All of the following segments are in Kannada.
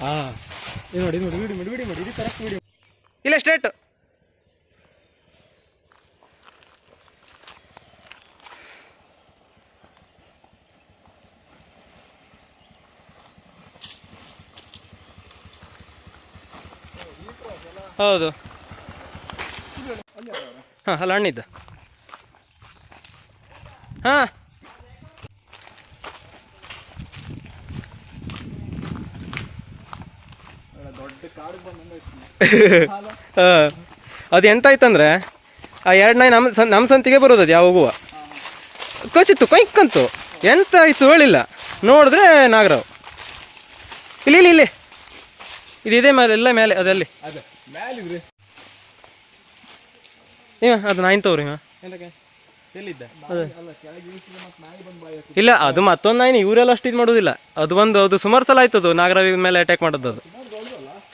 ಹಾ. ನೋಡಿ ನೋಡಿ ವಿಡಿ ಮಾಡಿ ವಿಡಿ ಮಾಡಿ, ಇದು ಕರೆಕ್ಟ್ ವಿಡಿ ಇಲ್ಲ ಸ್ಟ್ರೇಟ್ ಹೌದು. ಹಾಂ, ಅಲ್ಲ ಹಣ್ಣಿದ್ದ ಹಾಂ ದೊಡ್ಡ ಕಾಡು ಬಂದಂಗೆ ಹಾಂ ಅದು ಎಂತ ಆಯ್ತಂದ್ರೆ ಆ ಎರಡು ನಾಯಿ ನಮ್ಮ ನಮ್ಮ ಸಂತಿಗೆ ಬರೋದು ಅದು ಯಾವಾಗುವ ಕೊಚ್ಚಿತ್ತು ಕೈಕಂತು ಎಂತ ಆಯ್ತು ಹೇಳಿಲ್ಲ. ನೋಡಿದ್ರೆ ನಾಗರಾವ್. ಇಲ್ಲಿ ಇಲ್ಲಿ ಇಲ್ಲಿ. ಇದು ಇದೇ ಮೇಲೆ ಎಲ್ಲ ಮೇಲೆ ಅದಲ್ಲಿ ಅದೇ ನಾಯಿನ್ ನಾಯಿ ಬಾಯಿ ಇಲ್ಲ ಅದು ಮತ್ತೊಂದು ನಾಯಿನ ಇವರೆಲ್ಲ ಅಷ್ಟು ಇದು ಮಾಡೋದಿಲ್ಲ. ಅದು ಒಂದು ಅದು ಸುಮಾರು ಸಲ ಆಯ್ತು ಅದು ನಾಗರಾವ್ ಮೇಲೆ ಅಟ್ಯಾಕ್ ಮಾಡೋದು ಅದು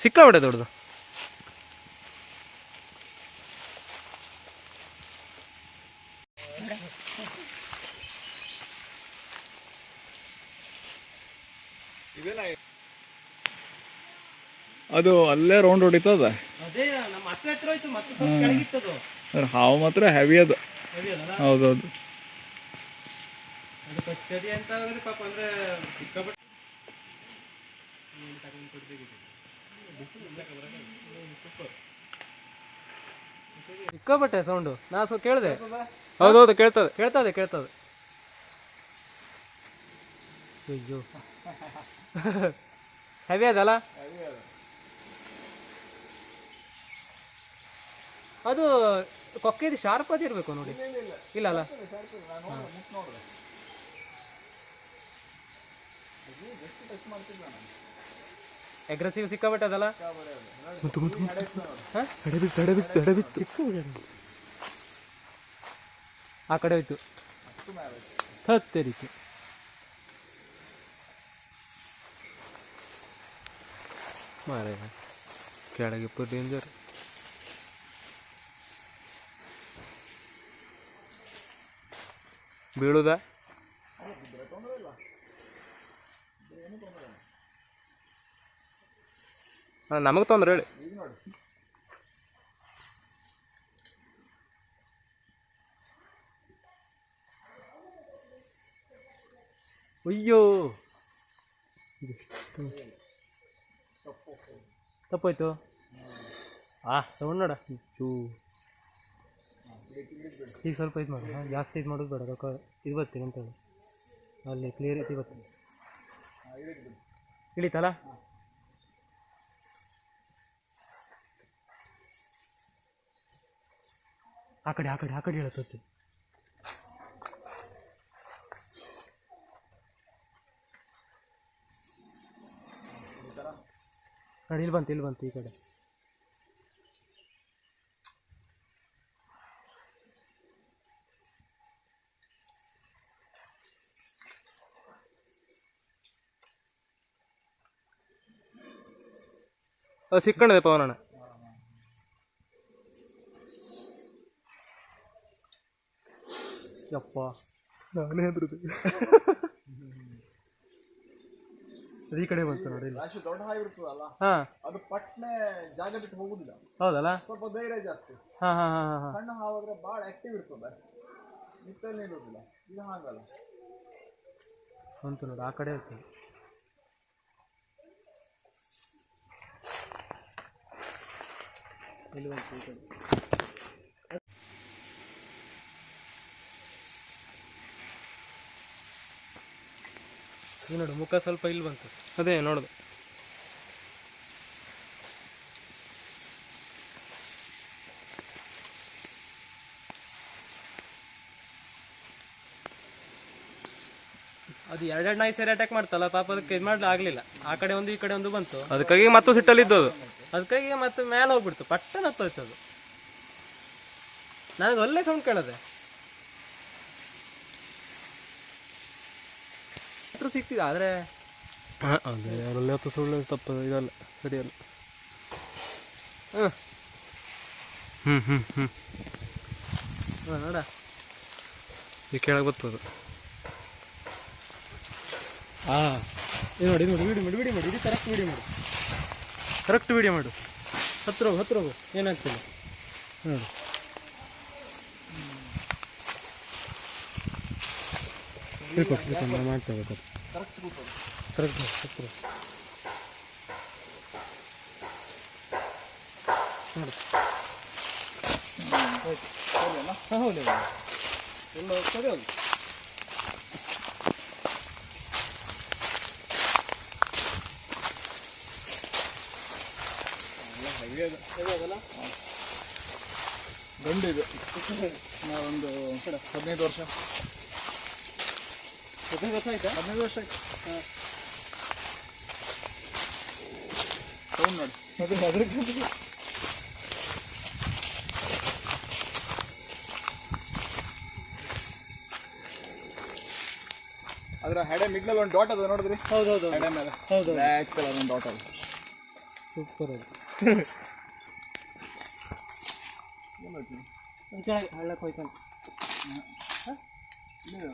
ಸಿಕ್ಕಾಬಿಡೆ ದೊಡ್ಡದು. ಅದು ಅಲ್ಲೇ ರೌಂಡ್ ಹೊಡಿತದ? ಅದೇ ನಮ್ಮ ಹತ್ರ ಹತ್ರ ಹೋಯ್ತು ಮತ್ತೆ ಸ್ವಲ್ಪ ಕೆಳಗಿತ್ತದು ಅದ್ರ ಹಾವು ಮಾತ್ರ ಹೆವಿ ಅದು. ಹೌದೌದು. ಅಂತ ಹೇಳಿದ್ರೆ ಪಾಪ ಅಂದ್ರೆ ಸಿಕ್ಕಾಪಟ್ಟೆ ಸಿಕ್ಕಾಪಟ್ಟೆ ಸೌಂಡು ನಾ ಸೊ ಕೇಳಿದೆ. ಹೌದೌದು ಕೇಳ್ತದೆ. ಕೇಳ್ತದೆ ಕೇಳ್ತದೆ. ಅಯ್ಯೋ. ಹೆವಿ ಅದಲ್ಲ? ಅದು ಕೊಕ್ಕಿದು ಶಾರ್ಪ್ ಅದು ಇರಬೇಕು ನೋಡಿ. ಇಲ್ಲ ಅಲ್ಲ. ಟಚ್ ಸಿಕ್ಕಾಬಿಟ್ಟೆ ಅದಲ್ಲ ಹ? ಸಿಕ್ಕಾಬಿಟ್ಟದಲ್ಲ. ಆ ಕಡೆ ಹೋಯ್ತು. ಹತ್ತರಿಕೆ. ಮಾರಾಯ ಕೆಳಗೆ ಪುರ್ ಡೇಂಜರ್ ಬೀಳುದಾ? ನಮಗೆ ತೊಂದರೆ ಹೇಳಿ. ಅಯ್ಯೋ. ತಪ್ಪೋಯ್ತು. ಆ, ತಗೊಂಡು ನೋಡ. ಚೂ. ಈಗ ಸ್ವಲ್ಪ ಇದು ಮಾಡೋಣ ಜಾಸ್ತಿ ಇದು ಮಾಡೋದು ಬೇಡ, ರೊಕ್ಕ ಇದು ಬರ್ತೀನಿ ಅಂತೇಳಿ ಅಲ್ಲಿ ಕ್ಲಿಯರ್ ಇದು ಬರ್ತೀನಿ ಇಳಿತಲ್ಲ? ಆ ಕಡೆ ಆ ಕಡೆ ಆ ಕಡೆ ಹೇಳುತ್ತೆ ನೋಡಿ ಇಲ್ಲಿ ಬಂತು ಇಲ್ಲಿ ಬಂತು ಈ ಕಡೆ. ಅದು ಸಿಕ್ಕಣದೆ ಪವನಣ್ಣ. ಯಪ್ಪ. ನಾನೇ ಹೆದ್ರದೆ ಅದು ಈ ಕಡೆ ಬಂತು ನೋಡಿ ಇಲ್ಲಿ. ರಾಶಿ ದೊಡ್ಡ ಹಾವು ಇರ್ತದಲ್ಲ? ಹಾ. ಅದು ಪಟ್ನೆ ಜಾಗ ಬಿಟ್ಟು ಹೋಗುದಿಲ್ಲ. ಹೌದಲ್ಲ? ಸ್ವಲ್ಪ ಧೈರ್ಯ ಜಾಸ್ತಿ. ಹಾಂ ಹಾಂ ಹಾಂ ಹಾಂ ಸಣ್ಣ ಹಾವು ಆದ್ರೆ ಭಾಳ ಆಕ್ಟಿವ್ ಇರ್ತದೆ. ನಿತ್ತಲ್ಲಿ ಇರೋದಿಲ್ಲ. ಇದು ಹಾಗಲ್ಲ. ಬಂತು ನೋಡಿ ಆ ಕಡೆ ಇತ್ತು ಇಲ್ಲಿ ಬಂತು ಈ ಕಡೆ. ಈಗ ನೋಡು ಮುಖ ಸ್ವಲ್ಪ ಇಲ್ಲಿ ಬಂತು. ಅದೇ ನೋಡುದು. ಅದು ಎರಡೆರಡು ನಾಯಿ ಸೇರಿ ಅಟ್ಯಾಕ್ ಮಾಡ್ತಲ್ಲ ಪಾಪ ಅದಕ್ಕೆ ಇದು ಮಾಡ್ಲಿ ಆಗ್ಲಿಲ್ಲ. ಆ ಕಡೆ ಒಂದು ಈ ಕಡೆ ಒಂದು ಬಂತು. ಅದಕ್ಕಾಗಿ ಮತ್ತೆ ಸಿಟ್ಟಲ್ಲಿದ್ದು ಅದು ಅದಕ್ಕಾಗಿ ಮತ್ತೆ ಮೇಲೆ ಹೋಗ್ಬಿಡ್ತು. ಪಟ್ಟನ ಹತ್ತೋಯ್ತು ಅದು ನನಗೆ ಒಳ್ಳೆ ಸೌಂಡ್ ಕೇಳದೆ. ಹತ್ರ ಸಿಕ್ತಿದೆ ಹಾಂ ಅದೇ ಅವರಲ್ಲಿ ಹತ್ತು ಸುಳ್ಳು ತಪ್ಪು ಇದಲ್ಲ ಸರಿಯಲ್ಲ. ಹ್ಞೂ ಹ್ಞೂ ಹ್ಞೂ ಹ್ಞೂ ನೋಡ. ಈ ಕೆಳಗೆ ಬರ್ತದೆ. ಹಾಂ ಇದು ನೋಡಿ ನೋಡಿ ವಿಡಿಯೋ ಮಾಡಿ ವಿಡಿಯೋ ಮಾಡಿ ಇದು ಕರೆಕ್ಟ್ ವಿಡಿಯೋ ಮಾಡಿ. ಕರೆಕ್ಟ್ ವಿಡಿಯೋ ಮಾಡು. ಹತ್ರ ಹೋಗು ಹತ್ರ ಹೋಗು. ಏನಾಗ್ತಿಲ್ಲ. ನೋಡು. ತಿಳ್ಕೊಟ್ಟು ತಿಳ್ಕೊಂಡು ನಾವು ಮಾಡ್ತಾ ಬೇಕಾದ್ರೆ ಕರೆಕ್ಟ್ ಹೌದು. ಗಂಡು ಇದು ನಾವೊಂದು ಹದಿನೈದು ವರ್ಷ ಹದಿನೈದು ವರ್ಷ ಆಯ್ತಾ ಹದಿನೈದು ವರ್ಷ ಆಯ್ತು ಸೌಂಡ್ ನೋಡಿ ಅದು ಅದ್ರ ಅದರ ಹೆಡೆ ಮಿಡ್ಲಲ್ಲಿ ಒಂದು ಡಾಟ್ ಅದು ನೋಡಿದ್ರಿ? ಹೌದು ಹೌದು ಹೆಡೆ ಮೇಲೆ. ಹೌದು ಬ್ಲ್ಯಾಕ್ ಕಲರ್ ಒಂದು ಡಾಟ್ ಅದು. ಸೂಪರ್ ಅದು. ಏನು ಹಳ್ಳಕ್ಕೆ ಹೋಯ್ತು ಇದು